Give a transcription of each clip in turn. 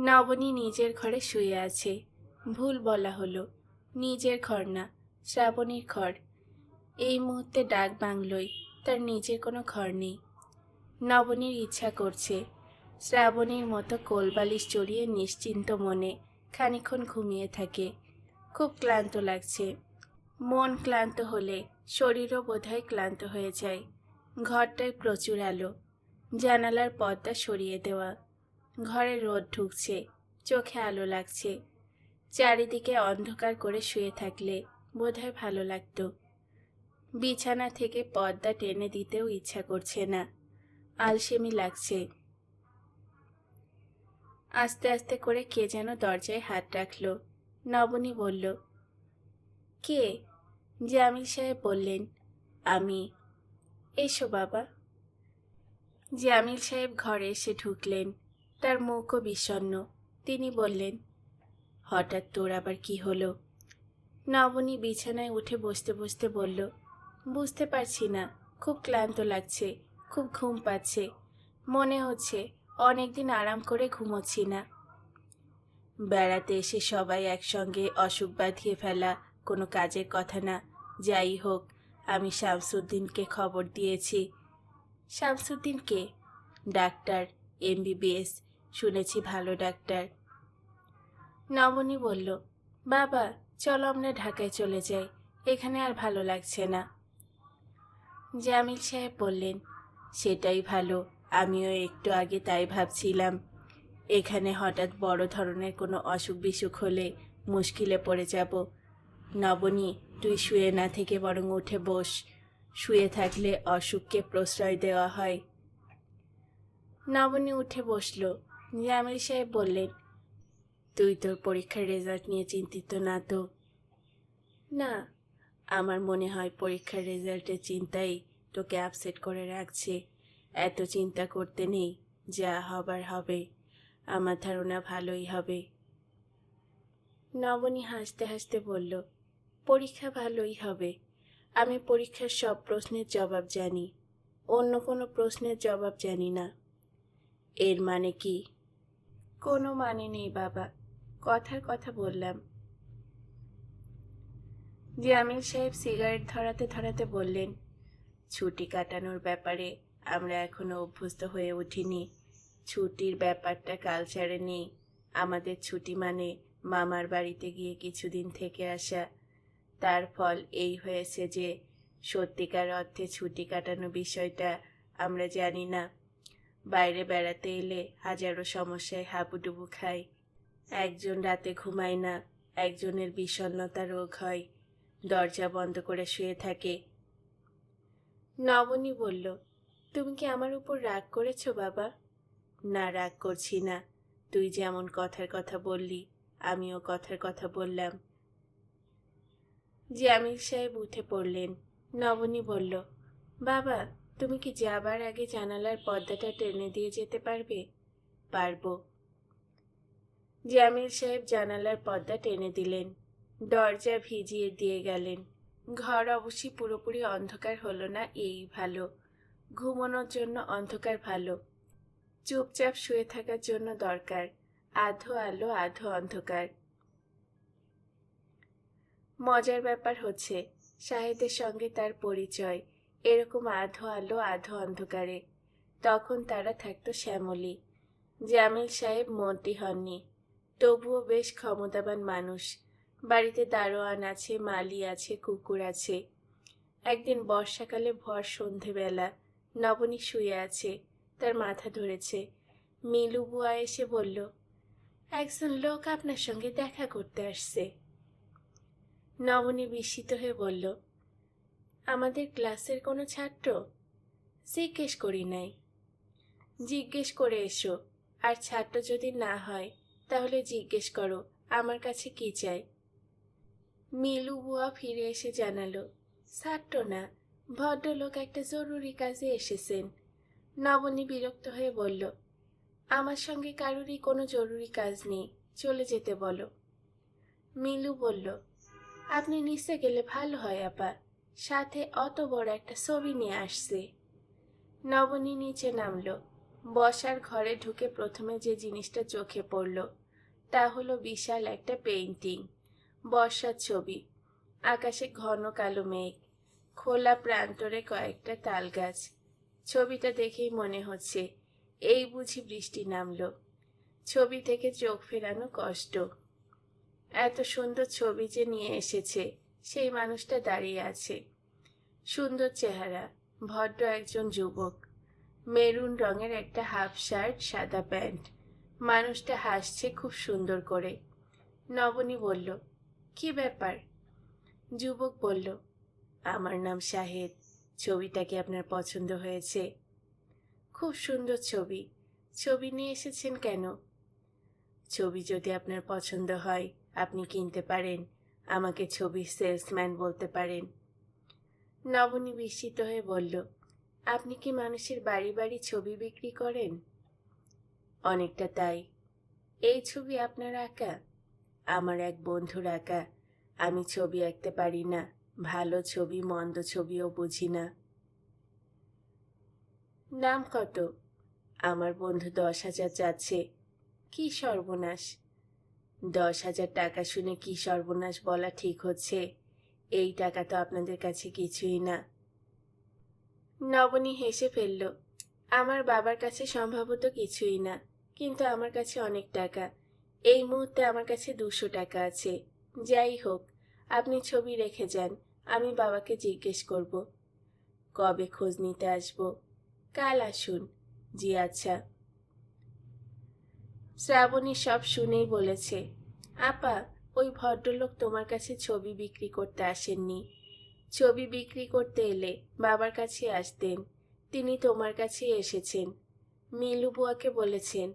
নবনী নিজের ঘরে শুয়ে আছে। ভুল বলা হলো। নিজের ঘর না, শ্রাবণীর ঘর। এই মুহূর্তে ডাক বাংলোয় তার নিজের কোনো ঘর নেই। নবনীর ইচ্ছা করছে, শ্রাবণীর মতো কোলবালিশ চড়িয়ে নিশ্চিন্ত মনে খানিক্ষণ ঘুমিয়ে থাকে। খুব ক্লান্ত লাগছে। মন ক্লান্ত হলে শরীরও বোধহয় ক্লান্ত হয়ে যায়। ঘরটায় প্রচুর আলো। জানালার পর্দা সরিয়ে দেওয়া। ঘরে রোদ ঢুকছে, চোখে আলো লাগছে। চারিদিকে অন্ধকার করে শুয়ে থাকলে বোধহয় ভালো লাগতো। বিছানা থেকে পর্দা টেনে দিতেও ইচ্ছা করছে না। আলসেমি লাগছে। আস্তে আস্তে করে কে যেন দরজায় হাত রাখল। নবনী বলল, কে? জামিল সাহেব বললেন, আমি। এসো বাবা। জামিল সাহেব ঘরে এসে ঢুকলেন। তার মুখও বিষণ্ণ। তিনি বললেন, হঠাৎ তোর আবার কি হলো? নবনী বিছানায় উঠে বসতে বসতে বলল, বুঝতে পারছি না, খুব ক্লান্ত লাগছে, খুব ঘুম পাচ্ছে। মনে হচ্ছে অনেকদিন আরাম করে ঘুমোচ্ছি না। বেড়াতে এসে সবাই একসঙ্গে অসুখ বাঁধিয়ে ফেলা কোনো কাজের কথা না। যাই হোক, আমি শামসুদ্দিনকে খবর দিয়েছি। শামসুদ্দিনকে ডাক্তার, এমবিবিএস। শুনেছি ভালো ডাক্তার। নবনী বলল, বাবা, চলো আমরা ঢাকায় চলে যাই। এখানে আর ভালো লাগছে না। জামিল সাহেব বললেন, সেটাই ভালো, আমিও একটু আগে তাই ভাবছিলাম। এখানে হঠাৎ বড় ধরনের কোনো অসুখ বিসুখ হলে মুশকিলে পড়ে যাব। নবনী, তুই শুয়ে না থেকে বরং উঠে বস। শুয়ে থাকলে অসুখকে প্রশ্রয় দেওয়া হয়। নবনী উঠে বসল। জামিল সাহেব বললেন, তুই তোর পরীক্ষার রেজাল্ট নিয়ে চিন্তিত না তো? না, আমার মনে হয় পরীক্ষার রেজাল্টের চিন্তাই তোকে আপসেট করে রাখছে। এত চিন্তা করতে নেই, যা হবার হবে। আমার ধারণা ভালোই হবে। নবনী হাসতে হাসতে বলল, পরীক্ষা ভালোই হবে। আমি পরীক্ষার সব প্রশ্নের জবাব জানি। অন্য কোনো প্রশ্নের জবাব জানি না। এর মানে কি? কোনো মানে নেই, বাবা। কথার কথা বললাম। জামিল সাহেব সিগারেট ধরাতে ধরাতে বললেন, ছুটি কাটানোর ব্যাপারে আমরা এখনও অভ্যস্ত হয়ে উঠিনি। ছুটির ব্যাপারটা কালচারে নেই। আমাদের ছুটি মানে মামার বাড়িতে গিয়ে কিছুদিন থেকে আসা। তার ফল এই হয়েছে যে, সত্যিকার অর্থে ছুটি কাটানো বিষয়টা আমরা জানি না। বাইরে বেড়াতে এলে হাজারো সমস্যায় হাবুডুবু খাই। একজন রাতে ঘুমায় না, একজনের বিষণ্ণতা রোগ হয়। দরজা বন্ধ করে শুয়ে থাকে। নবনী বলল, তুমি কি আমার উপর রাগ করেছ বাবা? না, রাগ করছি না। তুই যেমন কথার কথা বললি, আমিও কথার কথা বললাম। জামিল সাহেব উঠে পড়লেন। নবনী বলল, বাবা তুমি কি যাবার আগে জানালার পর্দাটা টেনে দিয়ে যেতে পারবে? পারব। জামিল সাহেব জানালার পর্দা টেনে দিলেন। দরজা ভিজিয়ে দিয়ে গেলেন। ঘর অবশ্যই পুরোপুরি অন্ধকার হলো না, এই ভালো। ঘুমানোর জন্য অন্ধকার ভালো। চুপচাপ শুয়ে থাকার জন্য দরকার। আধো আলো, আধো অন্ধকার। মজার ব্যাপার হচ্ছে শাহেদের সঙ্গে তার পরিচয়। এরকম আধো আলো, আধো অন্ধকারে। তখন তারা থাকতো শ্যামলী। জামিল সাহেব মন্ত্রী হননি। তবুও বেশ ক্ষমতাবান মানুষ। বাড়িতে দারোয়ান আছে, মালি আছে, কুকুর আছে। একদিন বর্ষাকালে ভর সন্ধেবেলা নবনী শুয়ে আছে, তার মাথা ধরেছে। মিলু বুয়া এসে বলল, একজন লোক আপনার সঙ্গে দেখা করতে আসছে। নবনী বিস্মিত হয়ে বলল আমাদের ক্লাসের কোনো ছাত্র? জিজ্ঞেস করি নাই। জিজ্ঞেস করে এসো, আর ছাত্র যদি না হয়, তাহলে জিজ্ঞেস করো, আমার কাছে কি চাই? মিলু বুয়া ফিরে এসে জানালো, ছাত্র না, ভদ্রলোক একটা জরুরি কাজে এসেছেন। নবনী বিরক্ত হয়ে বলল, আমার সঙ্গে কারোরই কোনো জরুরি কাজ নেই, চলে যেতে বলো। মিলু বলল, আপনি নিচে গেলে ভালো হয়, আপা। সাথে অত বড় একটা ছবি নিয়ে আসছে। নবনী নিচে নামলো। বসার ঘরে ঢুকে প্রথমে যে জিনিসটা চোখে পড়ল, তা হলো বিশাল একটা পেইন্টিং, বর্ষার ছবি। আকাশে ঘন কালো মেঘ, খোলা প্রান্তরে কয়েকটা তাল গাছ ছবিটা দেখেই মনে হচ্ছে, এই বুঝি বৃষ্টি নামলো। ছবি থেকে চোখ ফেরানো কষ্ট। এত সুন্দর ছবি যে নিয়ে এসেছে। সেই মানুষটা দাঁড়িয়ে আছে। সুন্দর চেহারা, ভদ্র একজন যুবক। মেরুন রঙের একটা হাফ শার্ট, সাদা প্যান্ট। মানুষটা হাসছে খুব সুন্দর করে। নবনী বলল, কি ব্যাপার? যুবক বলল, আমার নাম শাহেদ। ছবিটা কি আপনার পছন্দ হয়েছে? খুব সুন্দর ছবি। ছবি নিয়ে এসেছেন কেন? ছবি যদি আপনার পছন্দ হয়, আপনি কিনতে পারেন। আমাকে ছবির সেলসম্যান বলতে পারেন। নবনী বিস্মিত হয়ে বলল, আপনি কি মানুষের বাড়ি বাড়ি ছবি বিক্রি করেন? অনেকটা তাই। এই ছবি আপনার আঁকা? আমার এক বন্ধুর আঁকা। আমি ছবি আঁকতে পারি না। ভালো ছবি, মন্দ ছবিও বুঝি না। নাম কত? আমার বন্ধু দশ হাজার যাচ্ছে কি সর্বনাশ। দশ হাজার টাকা শুনে কি সর্বনাশ বলা ঠিক হচ্ছে? এই টাকা তো আপনাদের কাছে কিছুই না। নবনী হেসে ফেলল, আমার বাবার কাছে সম্ভবত কিছুই না, কিন্তু আমার কাছে অনেক টাকা। এই মুহূর্তে আমার কাছে দুশো টাকা আছে। যাই হোক, আপনি ছবি রেখে যান, আমি বাবাকে জিজ্ঞেস করব। কবে খোঁজ নিতে আসব? কাল আসুন। জি আচ্ছা। শ্রাবণী সব শুনেই বলেছে, আপা, ওই ভদ্রলোক তোমার কাছে ছবি বিক্রি করতে আসেননি। ছবি বিক্রি করতে এলে বাবার কাছে আসতেন। তিনি তোমার কাছে এসেছেন। মিলু বুয়াকে বলেছেন,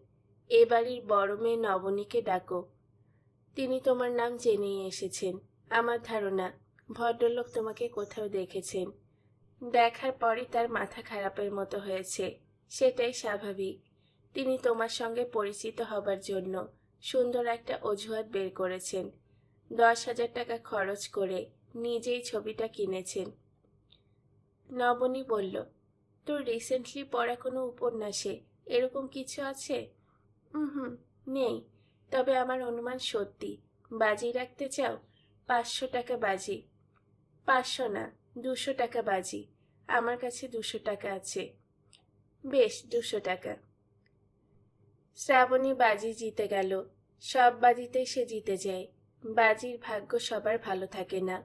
এ বাড়ির বড় মেয়ে নবনীকে ডাকো। তিনি তোমার নাম জেনেই এসেছেন। আমার ধারণা, ভদ্রলোক তোমাকে কোথাও দেখেছেন। দেখার পরই তার মাথা খারাপের মতো হয়েছে। সেটাই স্বাভাবিক। তিনি তোমার সঙ্গে পরিচিত হবার জন্য সুন্দর একটা অজুহাত বের করেছেন। দশ হাজার টাকা খরচ করে নিজেই ছবিটা কিনেছেন। নবনী বলল, তোর রিসেন্টলি পড়া কোনো উপন্যাসে এরকম কিছু আছে? হুম, নেই। তবে আমার অনুমান সত্যি। বাজি রাখতে চাও? পাঁচশো টাকা বাজি। পাঁচশো না, দুশো টাকা বাজি। আমার কাছে দুশো টাকা আছে। বেশ, দুশো টাকা। শ্রাবণী বাজি জিতে গেল। সব বাজিতেই সে জিতে যায়। বাজির ভাগ্য সবার ভালো থাকে না।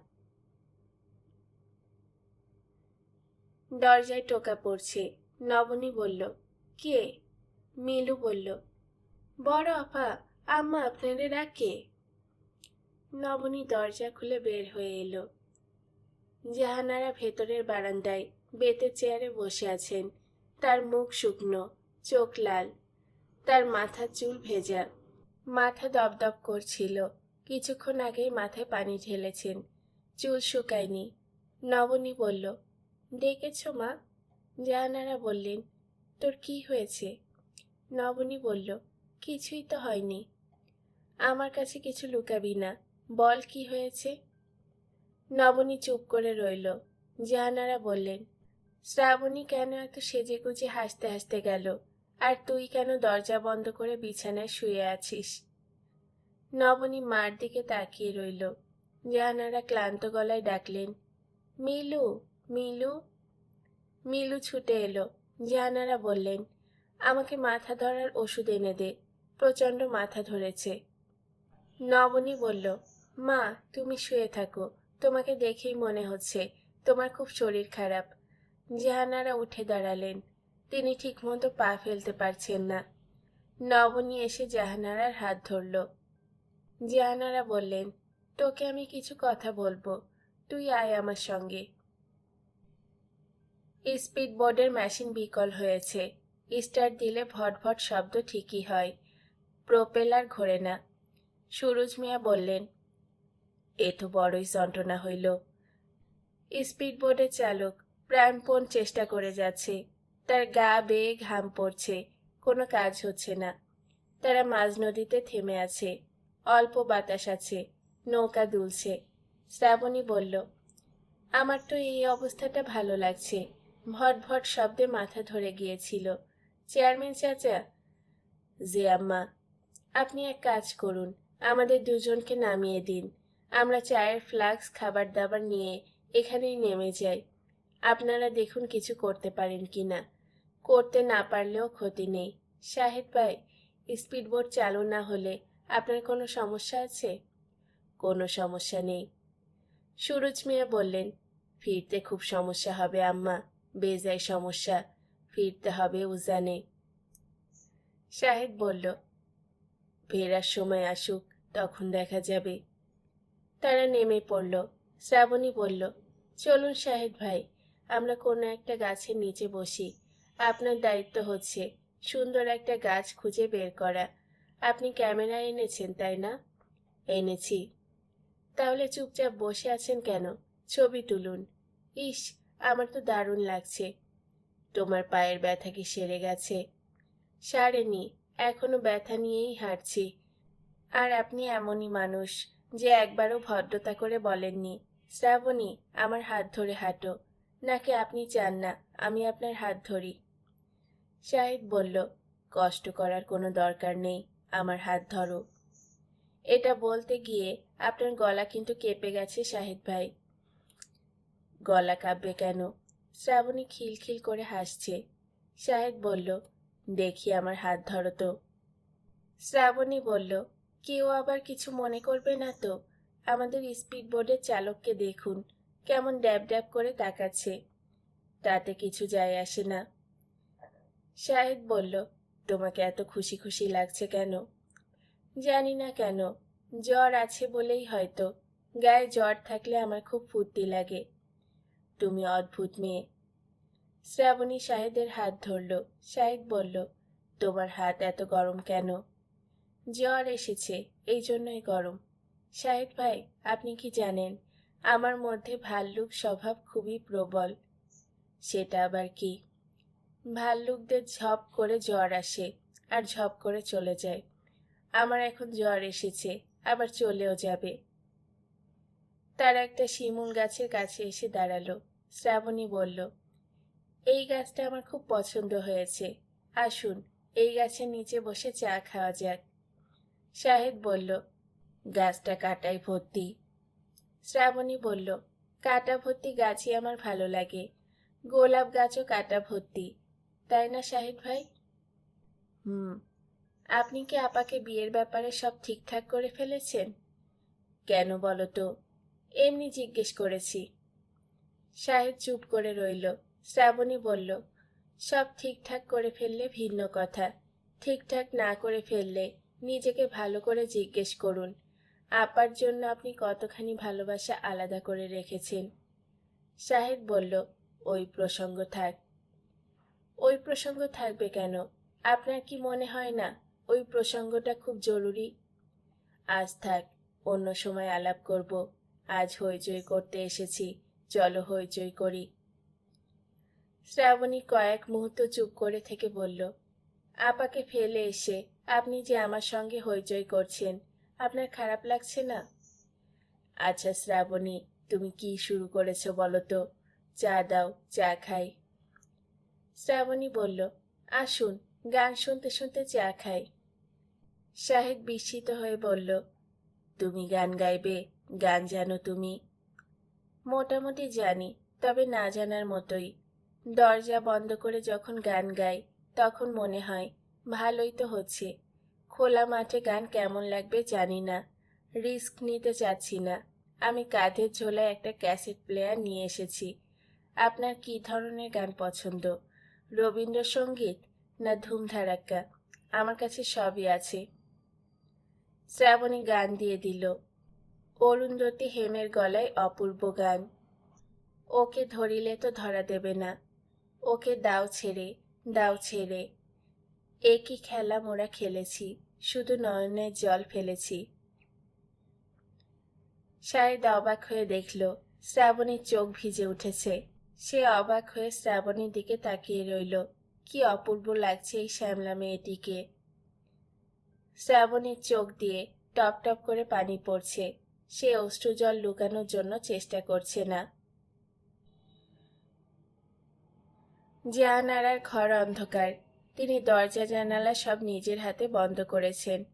দরজায় টোকা পড়ছে। নবনী বলল, কে? মিলু বলল, বড় আপা, আম্মা আপনারে ডাকে নবনী দরজা খুলে বের হয়ে এলো। জাহানারা ভেতরের বারান্দায় বেতের চেয়ারে বসে আছেন। তার মুখ শুকনো, চোখ লাল। তার মাথার চুল ভেজা। মাথা দপদপ করছিল। কিছুক্ষণ আগেই মাথায় পানি ঢেলেছেন। চুল শুকায়নি। নবনী বলল ডেকেছ মা? জাহানারা বললেন, তোর কি হয়েছে? নবনী বলল, কিছুই তো হয়নি। আমার কাছে কিছু লুকাবি না। বল কি হয়েছে? নবনী চুপ করে রইল। জাহানারা বললেন, শ্রাবণী কেন এত সেজে গুজে হাসতে হাসতে গেল? আর তুই কেন দরজা বন্ধ করে বিছানায় শুয়ে আছিস? নবনী মার দিকে তাকিয়ে রইল। জাহানারা ক্লান্ত গলায় ডাকলেন, মিলু মিলু? মিলু ছুটে এলো। জাহানারা বললেন, আমাকে মাথা ধরার ওষুধ এনে দে। প্রচণ্ড মাথা ধরেছে। নবনী বলল, মা, তুমি শুয়ে থাকো। তোমাকে দেখেই মনে হচ্ছে তোমার খুব শরীর খারাপ। জাহানারা উঠে দাঁড়ালেন। তিনি ঠিকমতো পা ফেলতে পারছেন না। নবনী এসে জাহানারার হাত ধরল। জাহানারা বললেন, তোকে আমি কিছু কথা বলব। তুই আয় আমার সঙ্গে। স্পিড বোর্ডের মেশিন বিকল হয়েছে। স্টার্ট দিলে ভটভট শব্দ ঠিকই হয়। প্রোপেলার ঘোরে না। সুরজ মিয়া বললেন, এ তো বড়ই যন্ত্রণা হইল। স্পিড বোর্ডের চালক প্রাণপণ চেষ্টা করে যাচ্ছে। তার গা বেয়ে ঘাম পড়ছে, কোনো কাজ হচ্ছে না। তারা মাঝ নদীতে থেমে আছে, অল্প বাতাস আছে, নৌকা দুলছে। শ্রাবণী বলল, আমার তো এই অবস্থাটা ভালো লাগছে। ভট ভট শব্দে মাথা ধরে গিয়েছিল। চেয়ারম্যান চাচা, জি আম্মা, আপনি এক কাজ করুন, আমাদের দুজনকে নামিয়ে দিন। আমরা চায়ের ফ্লাক্স খাবার দাবার নিয়ে এখানেই নেমে যাই। আপনারা দেখুন কিছু করতে পারেন কি না করতে না পারলেও ক্ষতি নেই। শাহেদ ভাই, স্পিডবোট চালু না হলে আপনার কোনো সমস্যা আছে? কোনো সমস্যা নেই। সুরজ মিয়া বললেন, ফিরতে খুব সমস্যা হবে আম্মা, বেজায় সমস্যা, ফিরতে হবে উজানে। শাহেদ বলল, ফেরার সময় আসুক, তখন দেখা যাবে। তারা নেমে পড়ল। শ্রাবণী বলল, চলুন শাহেদ ভাই, আমরা কোনো একটা গাছের নিচে বসি আপনার দায়িত্ব হচ্ছে সুন্দর একটা গাছ খুঁজে বের করা। আপনি ক্যামেরা এনেছেন, তাই না? এনেছি। তাহলে চুপচাপ বসে আছেন কেন? ছবি তুলুন। ইস, আমার তো দারুণ লাগছে। তোমার পায়ের ব্যথা কি সেরে গেছে? সারেনি, এখনও ব্যথা নিয়েই হাঁটছি। আর আপনি এমনই মানুষ যে একবারও ভদ্রতা করে বলেননি, শ্রাবণী, আমার হাত ধরে হাঁটো। নাকি আপনি চান না আমি আপনার হাত ধরি? শাহিদ বলল, কষ্ট করার কোনো দরকার নেই, আমার হাত ধরো। এটা বলতে গিয়ে আপনার গলা কিন্তু কেঁপে গেছে শাহিদ ভাই। গলা কাঁপবে কেন? শ্রাবণী খিলখিল করে হাসছে। শাহেদ বলল, দেখি আমার হাত ধরো তো। শ্রাবণী বলল, কেউ আবার কিছু মনে করবে না তো? আমাদের স্পিড বোর্ডের চালককে দেখুন, কেমন ড্যাব ড্যাব করে তাকাচ্ছে। তাতে কিছু যায় আসে না। শাহেদ বলল, তোমাকে এত খুশি খুশি লাগছে কেন? জানি না কেন। জ্বর আছে বলেই হয়তো। গায়ে জ্বর থাকলে আমার খুব ফুর্তি লাগে। তুমি অদ্ভুত মেয়ে। শ্রাবণী শাহেদের হাত ধরল। শাহেদ বলল, তোমার হাত এত গরম কেন? জ্বর এসেছে, এই জন্যই গরম। শাহেদ ভাই, আপনি কি জানেন? আমার মধ্যে ভাল্লুক স্বভাব খুবই প্রবল। সেটা আবার কি? ভাল্লুকদের ঝপ করে জ্বর আসে আর ঝপ করে চলে যায়। আমার এখন জ্বর এসেছে, আবার চলেও যাবে। তার একটা শিমুল গাছের কাছে এসে দাঁড়াল। শ্রাবণী বলল, এই গাছটা আমার খুব পছন্দ হয়েছে। আসুন, এই গাছের নিচে বসে চা খাওয়া যাক। শাহেদ বলল, গাছটা কাটাই ভর্তি। শ্রাবণী বলল, কাটা ভর্তি গাছই আমার ভালো লাগে। গোলাপ গাছও কাটা ভর্তি। তাই না শাহিদ ভাই? হুম। আপনি কি আপাকে বিয়ের ব্যাপারে সব ঠিকঠাক করে ফেলেছেন? কেন বলো তো? এমনি জিজ্ঞেস করেছি। শাহেদ চুপ করে রইল। শ্রাবণী বলল সব ঠিকঠাক করে ফেললে ভিন্ন কথা। ঠিকঠাক না করে ফেললে নিজেকে ভালো করে জিজ্ঞেস করুন। আপার জন্য আপনি কতখানি ভালোবাসা আলাদা করে রেখেছেন? শাহেদ বলল ওই প্রসঙ্গ থাক। ওই প্রসঙ্গ থাকবে কেন? আপনার কি মনে হয় না ওই প্রসঙ্গটা খুব জরুরি? আজ থাক, অন্য সময় আলাপ করব। আজ হইচই করতে এসেছি, চলো হইচই করি। শ্রাবণী কয়েক মুহূর্ত চুপ করে থেকে বলল, আপাকে ফেলে এসে আপনি যে আমার সঙ্গে হইচই করছেন, আপনার খারাপ লাগছে না? আচ্ছা শ্রাবণী, তুমি কি শুরু করেছ বলো তো? চা দাও, চা খাই। শ্রাবণী বলল, আসুন, গান শুনতে শুনতে চা খাই। শাহেদ বিস্মিত হয়ে বলল, তুমি গান গাইবে, গান জানো তুমি? মোটামুটি জানি, তবে না জানার মতোই। দরজা বন্ধ করে যখন গান গাই, তখন মনে হয়, ভালোই তো হচ্ছে। খোলা মাঠে গান কেমন লাগবে জানি না, রিস্ক নিতে চাচ্ছি না। আমি কাঁধের ঝোলায় একটা ক্যাসেট প্লেয়ার নিয়ে এসেছি। আপনার কি ধরনের গান পছন্দ? রবীন্দ্রসঙ্গীত না ধুমধারাক্কা আমার কাছে সবই আছে। শ্রাবণী গান দিয়ে দিল। অরুন্ধতী হেমের গলায় অপূর্ব গান। ওকে ধরিলে তো ধরা দেবে না। ওকে দাও ছেড়ে দাও ছেড়ে। একই খেলা মোরা খেলেছি, শুধু নয়নের জল ফেলেছি। শাহেদ অবাক হয়ে দেখল, শ্রাবণীর চোখ ভিজে উঠেছে। সে অবাক হয়ে শ্রাবণীর দিকে তাকিয়ে রইল। কি অপূর্ব লাগছে এই শ্যামলা মেয়েটিকে। শ্রাবণীর চোখ দিয়ে টপ টপ করে পানি পড়ছে। সে অশ্রুজল লুকানোর জন্য চেষ্টা করছে না। জাহানারার ঘর অন্ধকার। তিনি দরজা, জানালা সব নিজের হাতে বন্ধ করেছেন।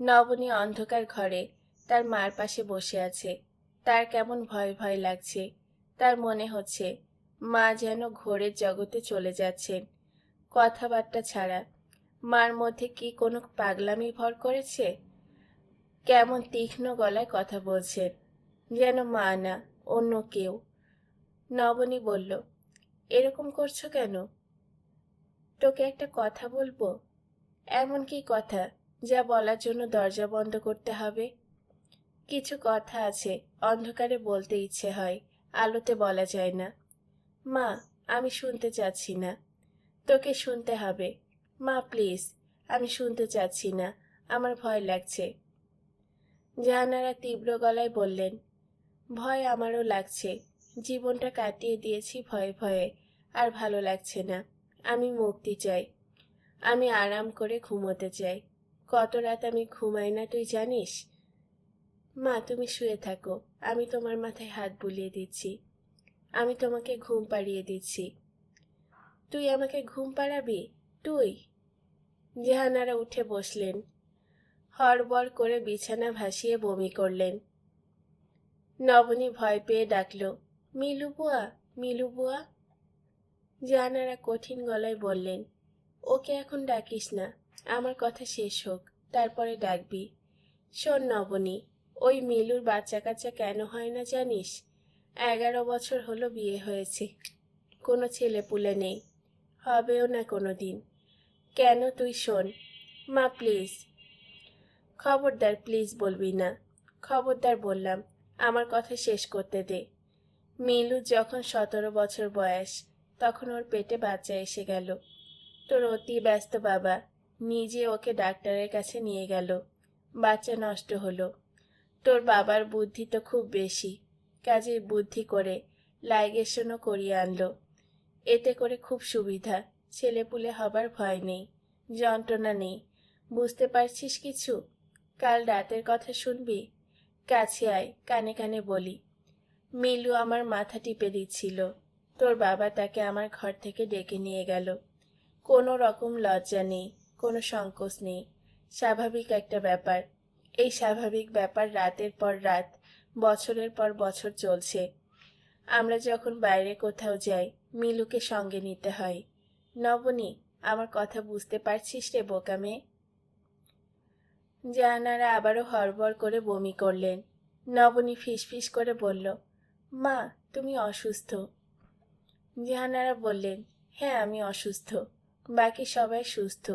নবনী অন্ধকার ঘরে তার মার পাশে বসে আছে। তার কেমন ভয় ভয় লাগছে। তার মনে হচ্ছে মা যেন ঘোরের জগতে চলে যাচ্ছেন। কথাবার্তা ছাড়া। মার মধ্যে কি কোনো পাগলামি ভর করেছে? কেমন তীক্ষ্ণ গলায় কথা বলছেন। যেন মা না, অন্য কেউ। নবনী বলল, এরকম করছ কেন? তোকে একটা কথা বলব? এমন কি কথা যা বলার জন্য দরজা বন্ধ করতে হবে? কিছু কথা আছে, অন্ধকারে বলতে ইচ্ছে হয়, আলোতে বলা যায় না। মা, আমি শুনতে চাচ্ছি না। তোকে শুনতে হবে। মা, প্লিজ, আমি শুনতে চাচ্ছি না। আমার ভয় লাগছে। জাহানারা তীব্র গলায় বললেন, ভয় আমারও লাগছে। জীবনটা কাটিয়ে দিয়েছি ভয়ে ভয়ে, আর ভালো লাগছে না। আমি মুক্তি চাই। আমি আরাম করে ঘুমোতে চাই। কত রাত আমি ঘুমাই না, তুই জানিস? মা, তুমি শুয়ে থাকো। আমি তোমার মাথায় হাত বুলিয়ে দিচ্ছি। আমি তোমাকে ঘুম পাড়িয়ে দিচ্ছি। তুই আমাকে ঘুম পাড়াবি? তুই? জাহানারা উঠে বসলেন। হড়বড় করে বিছানা ভাসিয়ে বমি করলেন। নবনী ভয় পেয়ে ডাকল, মিলু বুয়া মিলু বুয়া? জাহানারা কঠিন গলায় বললেন, ওকে এখন ডাকিস না, আমার কথা শেষ হোক, তারপরে ডাকবি। শোন নবনী, ওই মিলুর বাচ্চা কাচ্চা কেন হয় না জানিস? এগারো বছর হলো বিয়ে হয়েছে। কোনো ছেলে পুলে নেই। হবেও না কোনো দিন। কেন তুই শোন। মা, প্লিজ। খবরদার, প্লিজ বলবি না। খবরদার বললাম, আমার কথা শেষ করতে দে। মিলু যখন সতেরো বছর বয়স, তখন ওর পেটে বাচ্চা এসে গেল। তোর অতি ব্যস্ত বাবা, নিজে ওকে ডাক্তারের কাছে নিয়ে গেল। বাচ্চা নষ্ট হলো। তোর বাবার বুদ্ধি তো খুব বেশি। কাজে বুদ্ধি করে লাইগেশনও করিয়ে আনলো। এতে করে খুব সুবিধা, ছেলেপুলে হবার ভয় নেই, যন্ত্রণা নেই। বুঝতে পারছিস কিছু? কাল রাতের কথা শুনবি? কাছে আয়, কানে কানে বলি। মিলু আমার মাথা টিপে দিচ্ছিল। তোর বাবা তাকে আমার ঘর থেকে ডেকে নিয়ে গেল। কোনো রকম লজ্জা নেই, কোনো সংকোচ নেই। স্বাভাবিক একটা ব্যাপার। এই স্বাভাবিক ব্যাপার রাতের পর রাত বছরের পর বছর চলছে। আমরা যখন বাইরে কোথাও যাই, মিলুকে সঙ্গে নিতে হয়। নবনী, আমার কথা বুঝতে পারছিস রে বোকা মেয়ে? জাহানারা আবারও হড়বড় করে বমি করলেন। নবনী ফিসফিস করে বলল, মা, তুমি অসুস্থ। জাহানারা বললেন হ্যাঁ আমি অসুস্থ। বাকি সবাই সুস্থ।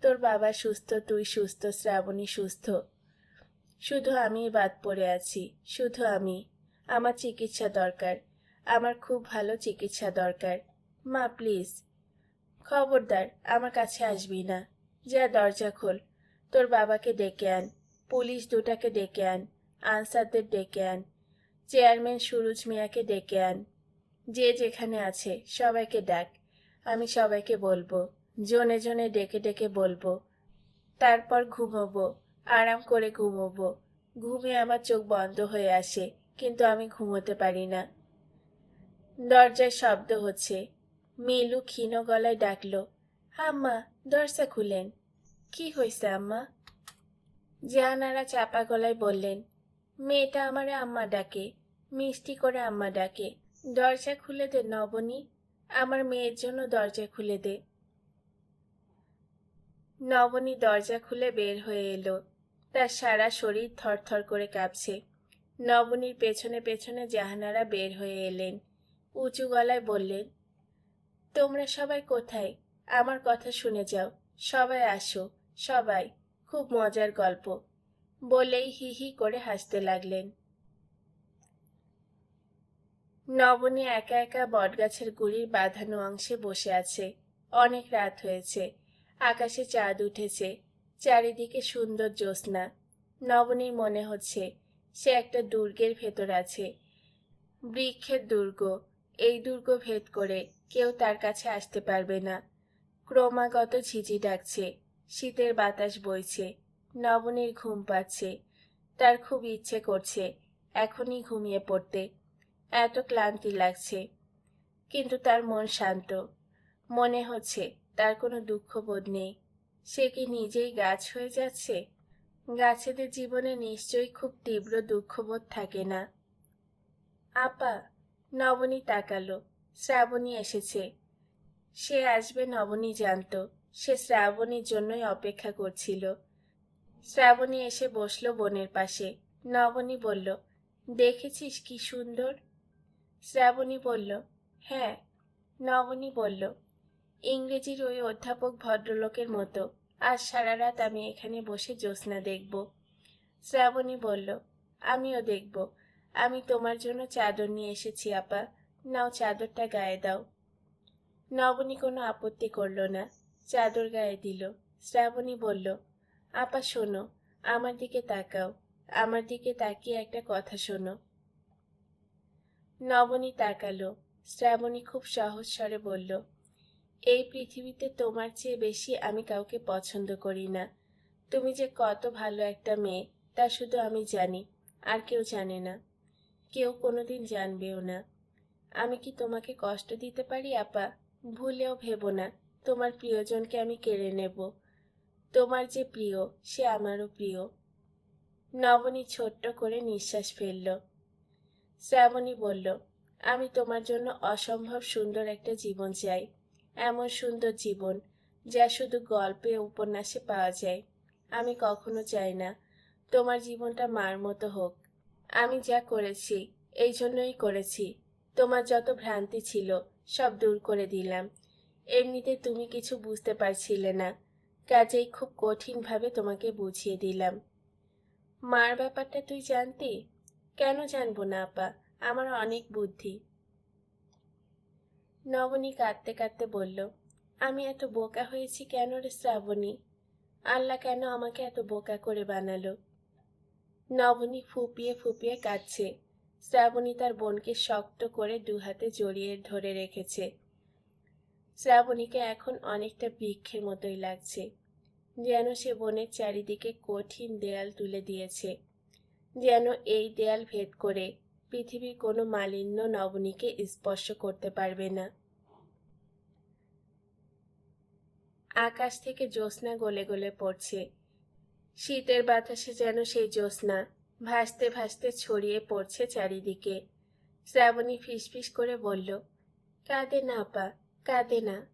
তোর বাবা সুস্থ, তুই সুস্থ, শ্রাবণী সুস্থ। শুধু আমি বাদ পড়ে আছি, শুধু আমি। আমার চিকিৎসা দরকার। আমার খুব ভালো চিকিৎসা দরকার। মা, প্লিজ। খবরদার, আমার কাছে আসবি না। যা, দরজা খোল। তোর বাবাকে ডেকে আন। পুলিশ দুটাকে ডেকে আন। আনসারদের ডেকে আন। চেয়ারম্যান সুরুজ মিয়াকে ডেকে আন। যে যেখানে আছে, সবাইকে ডাক। আমি সবাইকে বলব। জনে জনে ডেকে ডেকে বলব। তারপর ঘুমোবো। আরাম করে ঘুমোবো। ঘুমে আমার চোখ বন্ধ হয়ে আসে, কিন্তু আমি ঘুমোতে পারি না। দরজায় শব্দ হচ্ছে। মিলু ক্ষীণ গলায় ডাকলো, আম্মা, দরজা খুলেন। কি হয়েছে আম্মা? জাহানারা চাপা গলায় বললেন, মেয়েটা আমারে আম্মা ডাকে, মিষ্টি করে আম্মা ডাকে। দরজা খুলে দে, নবনী, আমার মেয়ের জন্য দরজা খুলে দে। নবনী দরজা খুলে বের হয়ে এলো। তার সারা শরীর থরথর করে কাঁপছে। নবনীর পেছনে পেছনে জাহানারা বের হয়ে এলেন। উঁচু গলায় বললেন, তোমরা সবাই কোথায়? আমার কথা শুনে যাও। সবাই আসো, সবাই। খুব মজার গল্প। বলেই হি হি করে হাসতে লাগলেন। নবনী একা একা বটগাছের গুড়ির বাঁধানো অংশে বসে আছে। অনেক রাত হয়েছে। আকাশে চাঁদ উঠেছে। চারিদিকে সুন্দর জ্যোৎস্না। নবনীর মনে হচ্ছে সে একটা দুর্গের ভেতর আছে। বৃক্ষের দুর্গ। এই দুর্গ ভেদ করে কেউ তার কাছে আসতে পারবে না। ক্রমাগত ঝিঝি ডাকছে, শীতের বাতাস বইছে, নবনীর ঘুম পাচ্ছে। তার খুব ইচ্ছে করছে এখনই ঘুমিয়ে পড়তে। এত ক্লান্তি লাগছে। কিন্তু তার মন শান্ত। মনে হচ্ছে তার কোনো দুঃখবোধ নেই। সে কি নিজেই গাছ হয়ে যাচ্ছে? গাছেদের জীবনে নিশ্চয়ই খুব তীব্র দুঃখবোধ থাকে না। আপা, নবনী তাকালো। শ্রাবণী এসেছে। সে আসবে নবনী জানতো। সে শ্রাবণীর জন্যই অপেক্ষা করছিল। শ্রাবণী এসে বসল বোনের পাশে। নবনী বলল, দেখেছিস কি সুন্দর? শ্রাবণী বলল হ্যাঁ। নবনী বলল ইংরেজির ওই অধ্যাপক ভদ্রলোকের মতো, আজ সারা রাত আমি এখানে বসে জ্যোৎস্না দেখব। শ্রাবণী বলল, আমিও দেখব। আমি তোমার জন্য চাদর নিয়ে এসেছি, আপা। নাও চাদরটা গায়ে দাও। নবনী কোনো আপত্তি করল না, চাদর গায়ে দিল। শ্রাবণী বলল, আপা, শোনো, আমার দিকে তাকাও। আমার দিকে তাকিয়ে একটা কথা শোনো। নবনী তাকালো। শ্রাবণী খুব সহজ স্বরে বলল এই পৃথিবীতে তোমার চেয়ে বেশি আমি কাউকে পছন্দ করি না। তুমি যে কত ভালো একটা মেয়ে, তা শুধু আমি জানি, আর কেউ জানে না। কেউ কোনোদিন জানবেও না। আমি কি তোমাকে কষ্ট দিতে পারি, আপা? ভুলেও ভেবো না, তোমার প্রিয়জনকে আমি কেড়ে নেব। তোমার যে প্রিয়, সে আমারও প্রিয়। নবনী ছোট্ট করে নিঃশ্বাস ফেলল। শ্রাবণী বলল, আমি তোমার জন্য অসম্ভব সুন্দর একটা জীবন চাই। এমন সুন্দর জীবন যা শুধু গল্পে উপন্যাসে পাওয়া যায়। আমি কখনো চাই না তোমার জীবনটা মার মতো হোক। আমি যা করেছি, এই জন্যই করেছি। তোমার যত ভ্রান্তি ছিল, সব দূর করে দিলাম। এমনিতে তুমি কিছু বুঝতে পারছিলে না। কাজেই খুব কঠিনভাবে তোমাকে বুঝিয়ে দিলাম। মার ব্যাপারটা তুই জানতি? কেন জানব না, আপা? আমার অনেক বুদ্ধি। নবনী কাঁদতে কাঁদতে বলল, আমি এত বোকা হয়েছি কেন রে শ্রাবণী? আল্লাহ কেন আমাকে এত বোকা করে বানালো? নবনী ফুপিয়ে ফুপিয়ে কাঁদছে। শ্রাবণী তার বোনকে শক্ত করে দু হাতে জড়িয়ে ধরে রেখেছে। শ্রাবণীকে এখন অনেকটা বৃক্ষের মতোই লাগছে, যেন সে বনের চারিদিকে কঠিন দেয়াল তুলে দিয়েছে, যেন এই দেয়াল ভেদ করে পৃথিবীর কোনো মালিন্য নবনীকে স্পর্শ করতে পারবে না। আকাশ থেকে জ্যোৎস্না গলে গলে পড়ছে। শীতের বাতাসে যেন সেই জ্যোৎস্না ভাসতে ভাসতে ছড়িয়ে পড়ছে চারিদিকে। শ্রাবণী ফিসফিস করে বলল, কাঁদে না পা কাঁদে না।